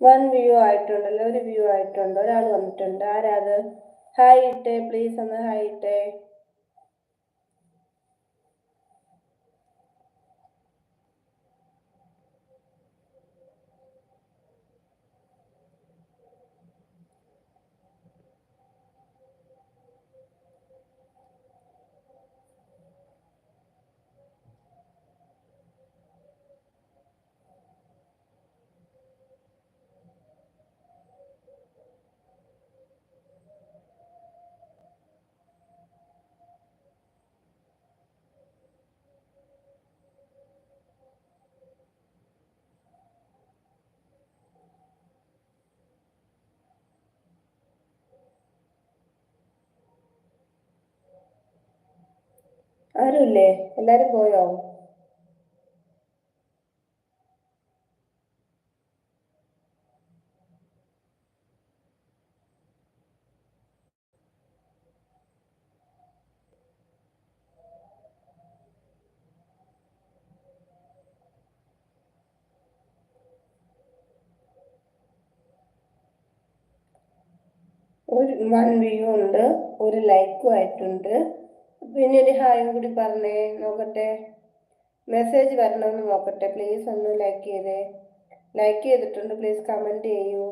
One view ആയിട്ടുണ്ടല്ലോ ഒരു view ആയിട്ടുണ്ട്. ഒരാൾ വന്നിട്ടുണ്ട്. ആരാത്? ഹായ് ഇട്ടേ പ്ലീസ് ഒന്ന് ഹായ് ഇട്ടേ ആരുമില്ലേ എല്ലാരും പോയോ? ഒരു വൺ വ്യൂ ഉണ്ട് ഒരു ലൈക്കും ആയിട്ടുണ്ട്. പിന്നെ ഒരു ഹായും കൂടി പറഞ്ഞേ നോക്കട്ടെ. മെസ്സേജ് വരണമെന്ന് നോക്കട്ടെ പ്ലീസ് ഒന്ന് ലൈക്ക് ചെയ്തേ. ലൈക്ക് ചെയ്തിട്ടുണ്ട് പ്ലീസ് കമന്റ് ചെയ്യൂ.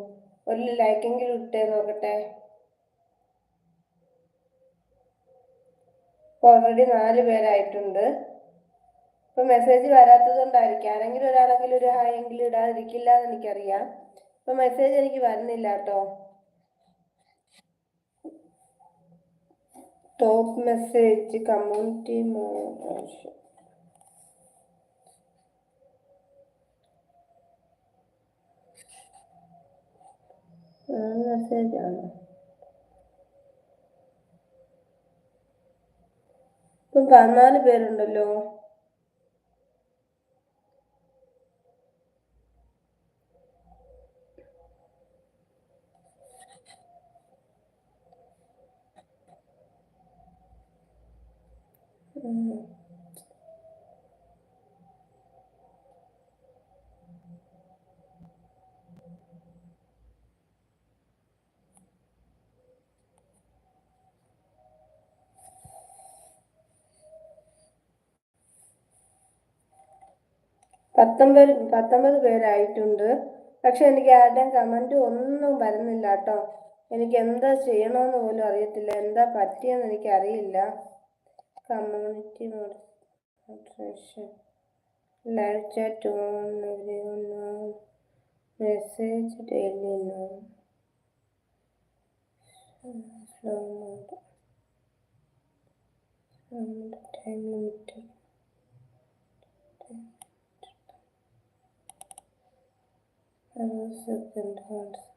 ഒരു ലൈക്കെങ്കിലും ഇട്ടേ നോക്കട്ടെ. ഓൾറെഡി നാല് പേരായിട്ടുണ്ട്. ഇപ്പൊ മെസ്സേജ് വരാത്തത് കൊണ്ടായിരിക്കും. ആരെങ്കിലും ഒരാളെങ്കിലും ഒരു ഹായെങ്കിലും ഇടാതിരിക്കില്ല എന്ന് എനിക്കറിയാം. ഇപ്പൊ മെസ്സേജ് എനിക്ക് വരുന്നില്ല കേട്ടോ. Top message community moderation message ആണ് ഇപ്പം പതിനാല് പേരുണ്ടല്ലോ പത്തൊമ്പത് പത്തൊമ്പത് പേരായിട്ടുണ്ട്. പക്ഷെ എനിക്ക് ആരുടെയും കമന്റ് ഒന്നും വരുന്നില്ല കേട്ടോ. എനിക്ക് എന്താ ചെയ്യണമെന്ന് പോലും അറിയത്തില്ല. എന്താ പറ്റിയെന്ന് community moderation. Live chat on everyone now. Message daily now. Slow mode. From the time limited. Hello, second answer.